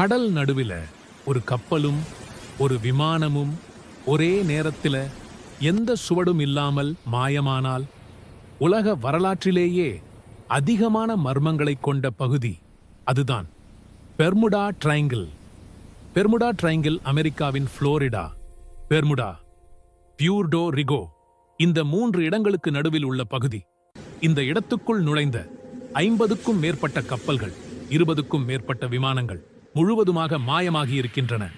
கடல் நடுவில ஒரு கப்பலும் ஒரு விமானமும் ஒரே நேரத்தில் எந்த சுவடும் இல்லாமல் மாயமானால் உலக வரலாற்றிலேயே அதிகமான மர்மங்களைக் கொண்ட பகுதி அதுதான். பெர்முடா ட்ரைங்கிள் பெர்முடா ட்ரைங்கிள் அமெரிக்காவின் புளோரிடா. பெர்முடா பியூர்டோ ரிகோ இந்த மூன்று இடங்களுக்கு நடுவில் உள்ள பகுதி. இந்த இடத்துக்குள் நுழைந்த ஐம்பதுக்கும் மேற்பட்ட கப்பல்கள் இருபதுக்கும் மேற்பட்ட விமானங்கள். முழுவதுமாக மாயமாகி இருக்கின்றன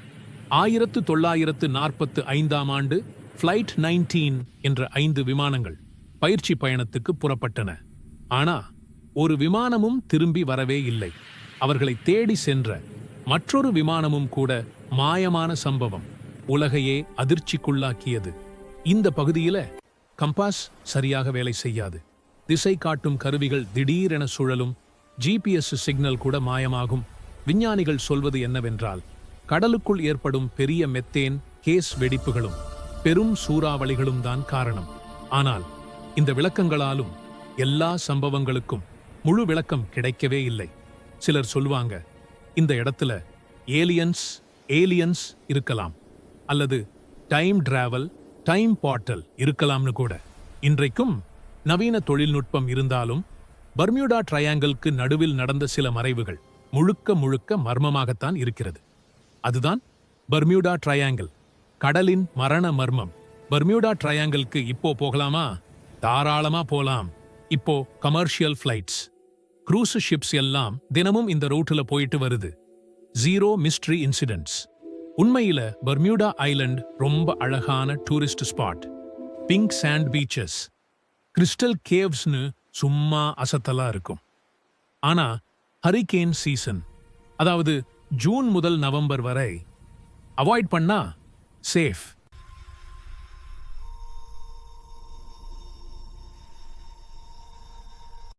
ஆயிரத்து தொள்ளாயிரத்து நாற்பத்து ஐந்தாம் ஆண்டு ஃப்ளைட் நைன்டீன் என்ற ஐந்து விமானங்கள் பயிற்சி பயணத்துக்கு புறப்பட்டன. ஆனா ஒரு விமானமும் திரும்பி வரவே இல்லை. அவர்களை தேடி சென்ற மற்றொரு விமானமும் கூட மாயமான சம்பவம் உலகையே அதிர்ச்சிக்குள்ளாக்கியது. இந்த பகுதியில கம்பாஸ் சரியாக வேலை செய்யாது. திசை காட்டும் கருவிகள் திடீரென சுழலும் ஜிபிஎஸ் சிக்னல் கூட மாயமாகும். விஞ்ஞானிகள் சொல்வது என்னவென்றால் கடலுக்குள் ஏற்படும் பெரிய மெத்தேன் கேஸ் வெடிப்புகளும் பெரும் சூறாவளிகளும் தான் காரணம். ஆனால் இந்த விளக்கங்களாலும் எல்லா சம்பவங்களுக்கும் முழு விளக்கம் கிடைக்கவே இல்லை. சிலர் சொல்வாங்க இந்த இடத்துல ஏலியன்ஸ் ஏலியன்ஸ் இருக்கலாம். அல்லது டைம் டிராவல் டைம் பாட்டல் இருக்கலாம்னு கூட. இன்றைக்கும் நவீன தொழில்நுட்பம் இருந்தாலும் பர்மியூடா ட்ரையாங்கிள்க்கு நடுவில் நடந்த சில மறைவுகள். முழுக்க முழுக்க மர்மமாகத்தான் இருக்கிறது. அதுதான் பர்மியூடா ட்ரையாங்கிள் கடலின் மரண மர்மம். பர்மியூடா ட்ரையாங்கிளுக்கு இப்போ போகலாமா? தாராளமா போலாம். இப்போ கமர்ஷியல் ஃப்ளைட்ஸ் க்ரூஸ் ஷிப்ஸ் எல்லாம் தினமும் இந்த ரூட்ல போயிட்டு வருது. ஜீரோ மிஸ்ட்ரி இன்சிடென்ட்ஸ் உண்மையில பர்மியூடா ஐலண்ட் ரொம்ப அழகான tourist spot pink sand beaches crystal கேவ்ஸ்னு சும்மா அசத்தலா இருக்கும். ஆனா ஹரிகேன் சீசன் அதாவது ஜூன் முதல் நவம்பர் வரை அவாய்ட் பண்ணா சேஃப்